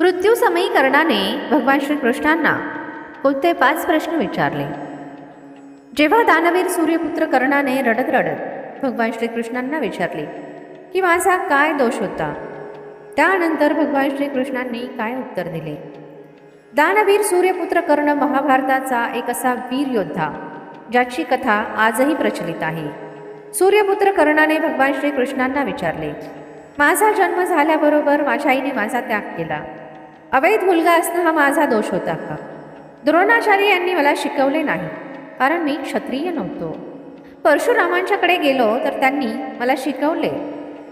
मृत्यू समीकरणाने भगवान श्रीकृष्णांना कोणते पाच प्रश्न विचारले? जेव्हा दानवीर सूर्यपुत्र कर्णाने रडत रडत भगवान श्रीकृष्णांना विचारले की माझा काय दोष होता? त्यानंतर भगवान श्रीकृष्णांनी काय उत्तर दिले? दानवीर सूर्यपुत्र कर्ण महाभारताचा एक असा वीर योद्धा ज्याची कथा आजही प्रचलित आहे. सूर्यपुत्र कर्णाने भगवान श्रीकृष्णांना विचारले माझा जन्म झाल्याबरोबर माझ्या आईने माझा त्याग केला. अवैध मुलगा असणं हा माझा दोष होता का? द्रोणाचार्य यांनी मला शिकवले नाही कारण मी क्षत्रिय नव्हतो. परशुरामांच्याकडे गेलो तर त्यांनी मला शिकवले.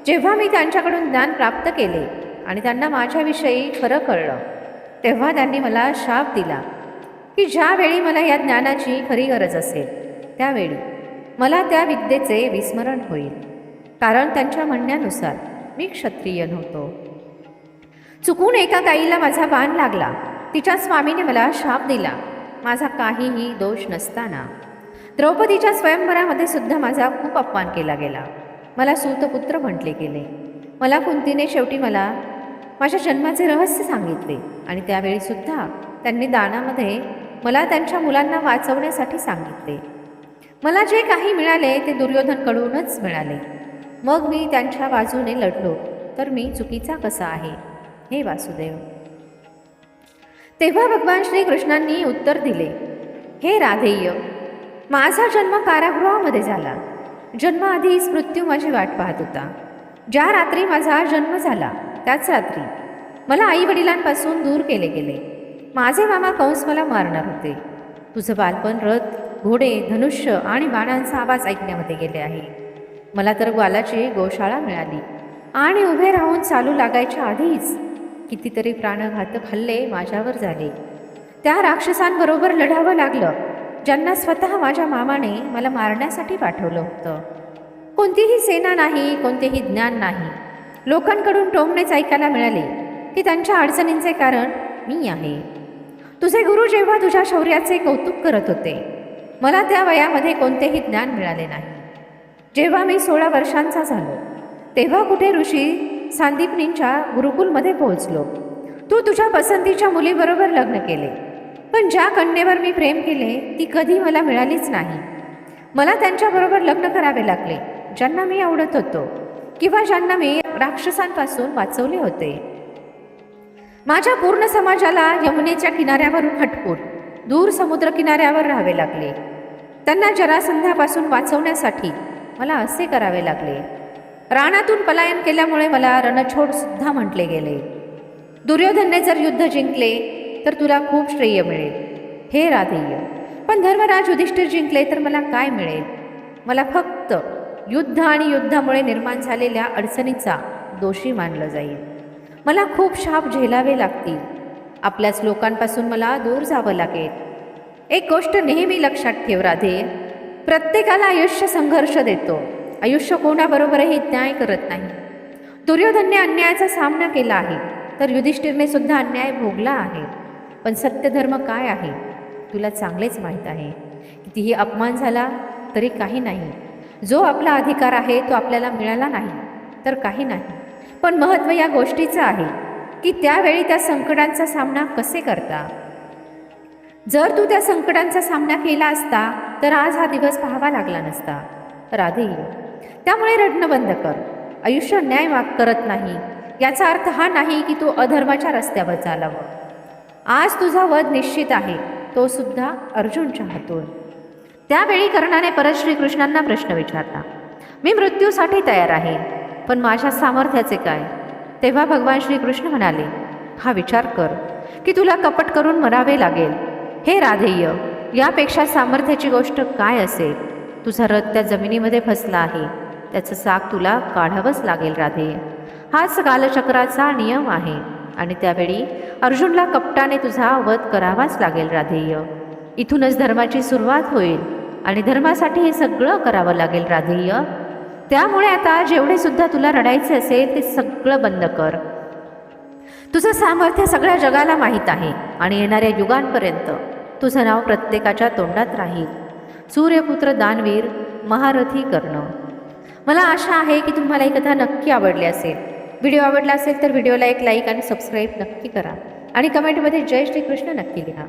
जेव्हा मी त्यांच्याकडून ज्ञान प्राप्त केले आणि त्यांना माझ्याविषयी खरं कळलं तेव्हा त्यांनी मला शाप दिला की ज्यावेळी मला या ज्ञानाची खरी गरज असेल त्यावेळी मला त्या विद्येचे विस्मरण होईल. कारण त्यांच्या म्हणण्यानुसार मी क्षत्रिय नव्हतो. चुकून एका गाईला माझा बाण लागला. तिच्या स्वामीने मला शाप दिला. माझा काहीही दोष नसताना. द्रौपदीच्या स्वयंवरामध्ये सुद्धा माझा खूप अपमान केला गेला. मला सूतपुत्र म्हटले गेले. मला कुंतीने शेवटी मला माझ्या जन्माचे रहस्य सांगितले आणि त्यावेळी सुद्धा त्यांनी दानामध्ये मला त्यांच्या मुलांना वाचवण्यासाठी सांगितले. मला जे काही मिळाले ते दुर्योधनकडूनच मिळाले. मग मी त्यांच्या बाजूने लढलो तर मी चुकीचा कसा आहे? हे वासुदेव. तेव्हा भगवान श्रीकृष्णांनी उत्तर दिले हे राधेय माझा जन्म कारागृहामध्ये झाला. जन्माआधीच मृत्यू माझी वाट पाहत होता. ज्या रात्री माझा जन्म झाला त्याच रात्री मला आई वडिलांपासून दूर केले गेले. माझे मामा कंस मला मारणार होते. तुझं बालपण रथ घोडे धनुष्य आणि बाणांचा आवाज ऐकण्यामध्ये गेले आहे. मला तर ग्वालाची गोशाळा मिळाली आणि उभे राहून चालू लागायच्या आधीच कितीतरी प्राणघातक हल्ले माझ्यावर झाले. त्या राक्षसांबरोबर लढावं लागलं. ज्यांना स्वतः माझ्या मामाने मला मारण्यासाठी पाठवलं होतं. कोणतीही सेना नाही कोणतेही ज्ञान नाही. लोकांकडून टोमणेच ऐकायला मिळाले की त्यांच्या अडचणींचे कारण मी आहे. तुझे गुरु जेव्हा तुझ्या शौर्याचे कौतुक करत होते मला त्या वयामध्ये कोणतेही ज्ञान मिळाले नाही. जेव्हा मी सोळा वर्षांचा झालो तेव्हा कुठे ऋषी सांदीपनींच्या गुरुकुलमध्ये पोहोचलो. तू तुझ्या पसंतीच्या मुलीबरोबर लग्न केले. पण ज्या कन्येवर मी प्रेम केले ती कधी मला मिळालीच नाही. मला त्यांच्याबरोबर लग्न करावे लागले ज्यांना मी आवडत होतो किंवा ज्यांना मी राक्षसांपासून वाचवले होते. माझ्या पूर्ण समाजाला यमुनेच्या किनाऱ्यावरून हटकून दूर समुद्र किनाऱ्यावर राहावे लागले. त्यांना जरासंधापासून वाचवण्यासाठी मला असे करावे लागले. रानातून पलायन केल्यामुळे मला रणछोड सुद्धा म्हटले गेले. दुर्योधनने जर युद्ध जिंकले तर तुला खूप श्रेय मिळेल. हे राधेय पण धर्मराज युधिष्ठिर जिंकले तर मला काय मिळेल? मला फक्त युद्ध आणि युद्धामुळे निर्माण झालेल्या अडचणीचा दोषी मानलं जाईल. मला खूप शाप झेलावे लागतील. आपल्याच लोकांपासून मला दूर जावं लागेल. एक गोष्ट नेहमी लक्षात ठेव राधे प्रत्येकाला आयुष्य संघर्ष देतो. आयुष्य कोणाबरोबरही न्याय करत नाही. दुर्योधनने अन्यायाचा सामना केला आहे. तर युधिष्ठिरने सुद्धा अन्याय भोगला आहे. पण सत्यधर्म काय आहे? तुला चांगलेच माहीत आहे. कितीही अपमान झाला तरी काही नाही. जो आपला अधिकार आहे तो आपल्याला मिळाला नाही तर काही नाही. पण महत्त्व या गोष्टीचं आहे की त्यावेळी त्या संकटांचा सामना कसे करता? जर तू त्या संकटांचा सामना केला असता तर आज हा दिवस पाहावा लागला नसता. राधे त्यामुळे रडणं बंद कर. आयुष्य न्याय माग करत नाही. याचा अर्थ हा नाही की तू अधर्माच्या रस्त्यावर चालावं. आज तुझा वध निश्चित आहे. तो सुद्धा अर्जुनच्या हातून. त्यावेळी कर्णाने परत श्रीकृष्णांना प्रश्न विचारला. मी मृत्यूसाठी तयार आहे. पण माझ्या सामर्थ्याचे काय? तेव्हा भगवान श्रीकृष्ण म्हणाले हा विचार कर की तुला कपट करून मरावे लागेल. हे राधेय यापेक्षा सामर्थ्याची गोष्ट काय असेल? तुझा रथ त्या जमिनीमध्ये फसला आहे. त्याचं साग तुला काढावंच लागेल राधे. हाच कालचक्राचा नियम आहे. आणि त्यावेळी अर्जुनला कपटाने तुझा वध करावाच लागेल राधेय. इथूनच धर्माची सुरुवात होईल. आणि धर्मासाठी हे सगळं करावं लागेल राधेय. त्यामुळे आता जेवढे सुद्धा तुला रडायचे असेल ते सगळं बंद कर. तुझं सामर्थ्य सगळ्या जगाला माहीत आहे. आणि येणाऱ्या युगांपर्यंत तुझं नाव प्रत्येकाच्या तोंडात राहील. सूर्यपुत्र दानवीर महारथी कर्ण. मला आशा आहे की तुम्हाला ही कथा नक्की आवडली असेल. व्हिडिओ आवडला असेल तर व्हिडिओला एक लाईक आणि सबस्क्राईब नक्की करा. आणि कमेंटमध्ये जय श्रीकृष्ण नक्की लिहा.